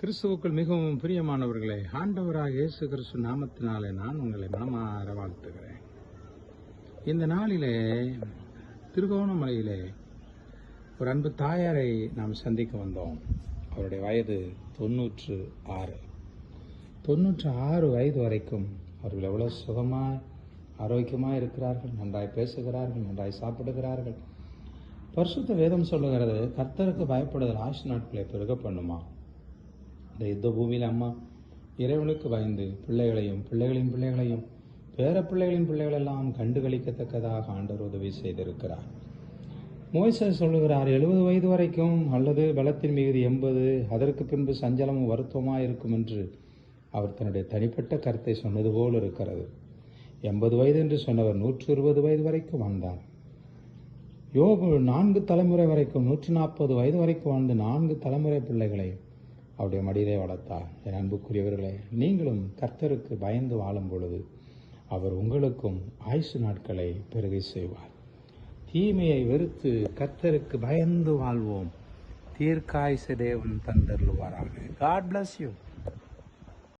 கிறிஸ்துவுக்குள் மிகவும் பிரியமானவர்களே ஆண்டவராக இயேசு கிறிஸ்து நாமத்தினாலே நான் உங்களை மனமாற வாழ்த்துகிறேன். இந்த நாளிலே திருகோணமலையிலே ஒரு அன்பு தாயாரை நாம் சந்திக்க வந்தோம். அவருடைய வயது தொண்ணூற்று ஆறு. தொண்ணூற்று ஆறு வயது வரைக்கும் அவர்கள் எவ்வளோ சுகமாக ஆரோக்கியமாக இருக்கிறார்கள் நன்றாய் பேசுகிறார்கள் நன்றாய் சாப்பிடுகிறார்கள். பரிசுத்த வேதம் சொல்லுகிறது கர்த்தருக்கு பயப்படுதல் ஆயுஷ் நாட்களை பெருக பண்ணுமா இந்த யுத்த பூமியில் அம்மா இறைவனுக்கு பயந்து பிள்ளைகளையும் பிள்ளைகளின் பிள்ளைகளையும் பேர பிள்ளைகளின் பிள்ளைகளெல்லாம் கண்டுகளிக்கத்தக்கதாக ஆண்டவர் உதவி செய்திருக்கிறார். மோய்சர் சொல்லுகிறார் எழுபது வயது வரைக்கும் அல்லது பலத்தின் மிகுதி எண்பது அதற்கு பின்பு சஞ்சலமும் வருத்தமாக இருக்கும் என்று அவர் தன்னுடைய தனிப்பட்ட கருத்தை சொன்னது போல் இருக்கிறது. எண்பது வயது என்று சொன்னவர் நூற்று இருபது வயது வரைக்கும் வந்தார் யோபு நான்கு தலைமுறை வரைக்கும் நூற்றி நாற்பது வயது வரைக்கும் வாழ்ந்து நான்கு தலைமுறை பிள்ளைகளையும் அவருடைய மடியிலே வளர்த்தார் என் அன்புக்குரியவர்களே நீங்களும் கர்த்தருக்கு பயந்து வாழும் பொழுது அவர் உங்களுக்கும் ஆயுசு நாட்களை பெருகை செய்வார். தீமையை வெறுத்து கர்த்தருக்கு பயந்து வாழ்வோம். தீர்க்காயுச தேவன் தந்தருள்வாராக. God bless you